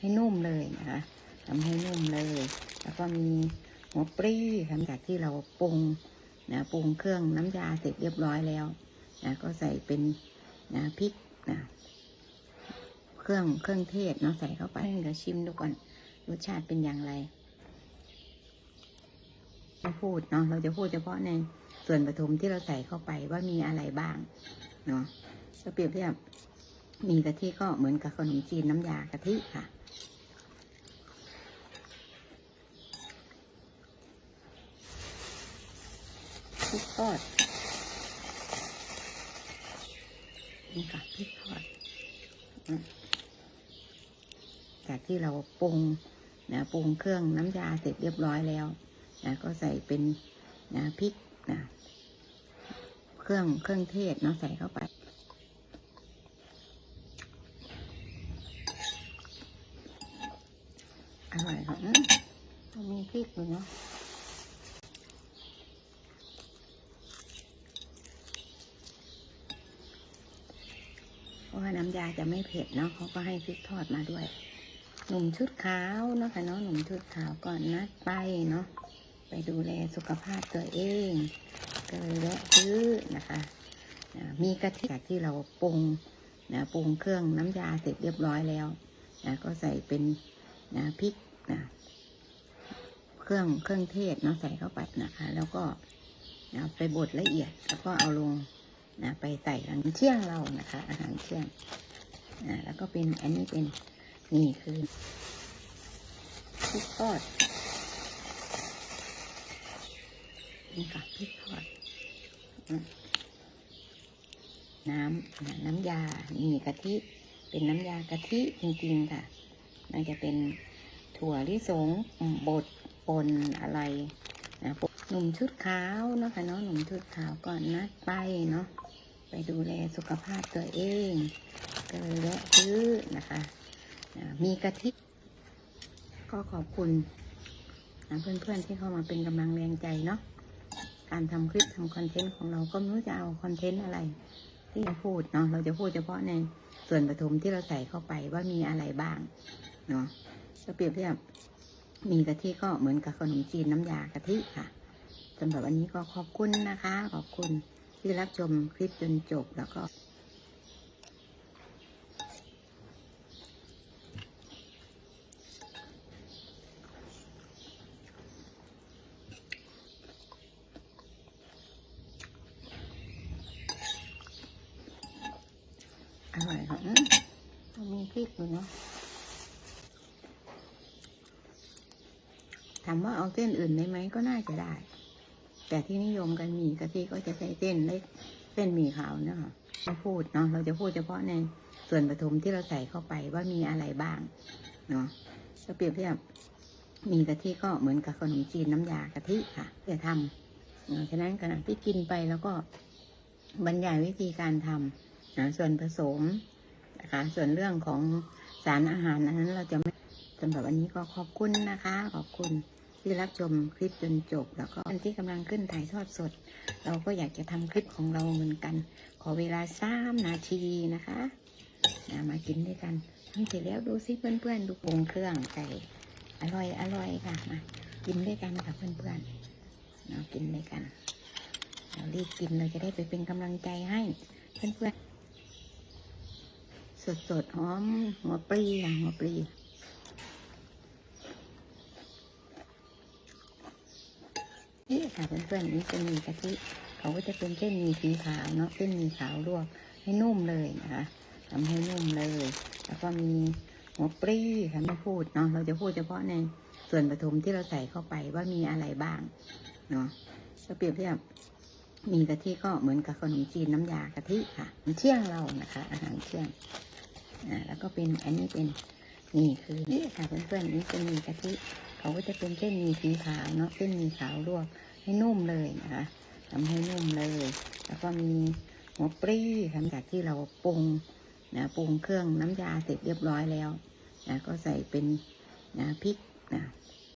ให้นุ่มเลยนะคะทำให้นุ่มเลย แล้วก็มีหัวปรีหลังจากที่เราปรุงนะปรุงเครื่องน้ำยาเสร็จเรียบร้อยแล้วนะก็ใส่เป็นนะพริกนะเครื่องเครื่องเทศเนาะใส่เข้าไปเดี๋ยวชิมดูก่อนรสชาติเป็นอย่างไรไม่พูดเนาะเราจะพูดเฉพาะในส่วนผสมที่เราใส่เข้าไปว่ามีอะไรบ้างเนาะก็เปรียบเทียบ มีกะทิก็เหมือนกับขนมจีนน้ำยากะทิค่ะ พริกทอด นี่ค่ะพริกทอด จากที่เราปรุงนะปรุงเครื่องน้ำยาเสร็จเรียบร้อยแล้วนะก็ใส่เป็นนะพริกนะเครื่องเครื่องเทศเนาะใส่เข้าไป อร่อยค่ะอืมต้องมี พริกอยู่เนาะเพราะว่าน้ำยาจะไม่เผ็ดเนาะเขาก็ให้พริกทอดมาด้วย หนุ่มชุดขาวนะคะเนาะหนุ่มชุดขาวก่อนนัดไปเนาะไปดูแลสุขภาพตัวเองก็เลยแวะซื้อนะคะ มีกะทิจากที่เราปรุงนะปรุงเครื่องน้ำยาเสร็จเรียบร้อยแล้วนะก็ใส่เป็นนะพริกนะ เครื่องเครื่องเทศเนาะใส่เข้าไปนะคะ แล้วก็นะไปบดละเอียด แล้วก็เอาลงนะไปใส่อาหารเที่ยงเรานะคะ อาหารเที่ยงนะแล้วก็เป็นอันนี้เป็นนี่คือพริกทอดนี่ค่ะพริกทอดน้ำนะน้ำยานี่กะทิ เป็นน้ำยากะทิจริงๆค่ะมันจะเป็นถั่วลิสงบด นอะไรนะหนุ่มชุดขาวเนาะค่ะเนาะหนุ่มชุดขาวก่อนนัดไปเนาะไปดูแลสุขภาพตัวเองก็เลยแวะซื้อนะคะอ่ามีกะทิก็ขอบคุณนะเพื่อนๆที่เข้ามาเป็นกำลังแรงใจเนาะการทำคลิปทำคอนเทนต์ของเราก็ไม่รู้จะเอาคอนเทนต์อะไร ที่จะพูดเนาะเราจะพูดเฉพาะในส่วนผสมที่เราใส่เข้าไปว่ามีอะไรบ้างเนาะก็เปรียบเทียบ มีกะทิก็เหมือนกับขนมจีนน้ำยากะทิค่ะสำหรับวันนี้ก็ขอบคุณนะคะ ขอบคุณที่รับชมคลิปจนจบแล้วก็อร่อยค่ะอืมต้องมีพริกอยู่เนาะ ถามว่าเอาเส้นอื่นได้ไหมก็น่าจะได้ แต่ที่นิยมกันหมีกะทิก็จะใช้เส้นเล็กเส้นหมี่ขาวเนาะเราพูดเนาะเราจะพูดเฉพาะในส่วนผสมที่เราใส่เข้าไปว่ามีอะไรบ้างเนาะก็เปรียบเทียบมีกะทิก็เหมือนกับขนมจีนน้ำยากะทิค่ะจะทำเนาะฉะนั้นขณะที่กินไปแล้วก็บรรยายวิธีการทำนะส่วนผสมนะคะส่วนเรื่องของสารอาหารอันนั้นเราจะไม่ สำหรับวันนี้ก็ขอบคุณนะคะ ขอบคุณที่รับชมคลิปจนจบ แล้วก็ท่านที่กำลังขึ้นถ่ายทอดสด เราก็อยากจะทำคลิปของเราเหมือนกัน ขอเวลาสามนาทีนะคะนะมากินด้วยกันทำเสร็จแล้วดูซิเพื่อนๆดูปรุงเครื่องใส่อร่อยอร่อยค่ะมากินด้วยกันค่ะเพื่อนๆเรากินด้วยกันเรารีบกินเราจะได้ไปเป็นกำลังใจให้เพื่อนๆสดๆหอมหัวปลีค่ะหัวปลี นี่ค่ะเพื่อนๆนี่จะมีกะทิเขาก็จะเป็นเส้นมีสีขาวเนาะเส้นมีขาวลวกให้นุ่มเลยนะคะทำให้นุ่มเลย แล้วก็มีหัวปรีค่ะไม่พูดเนาะเราจะพูดเฉพาะในส่วนผสมที่เราใส่เข้าไปว่ามีอะไรบ้างเนาะก็เปรียบเทียบมีกะทิก็เหมือนกับขนมจีนน้ำยากะทิค่ะเที่ยงเรานะคะ อาหารเที่ยงอ่าแล้วก็เป็นอันนี้เป็นนี่คือนี่ค่ะเพื่อนๆนี่จะมีกะทิ เขาก็จะเป็นเส้นมีสีขาวเนาะเส้นมีขาวลวกให้นุ่มเลยนะคะทำให้นุ่มเลย แล้วก็มีหัวปรีค่ะจากที่เราปรุงนะปรุงเครื่องน้ำยาเสร็จเรียบร้อยแล้วนะก็ใส่เป็นนะพริกนะ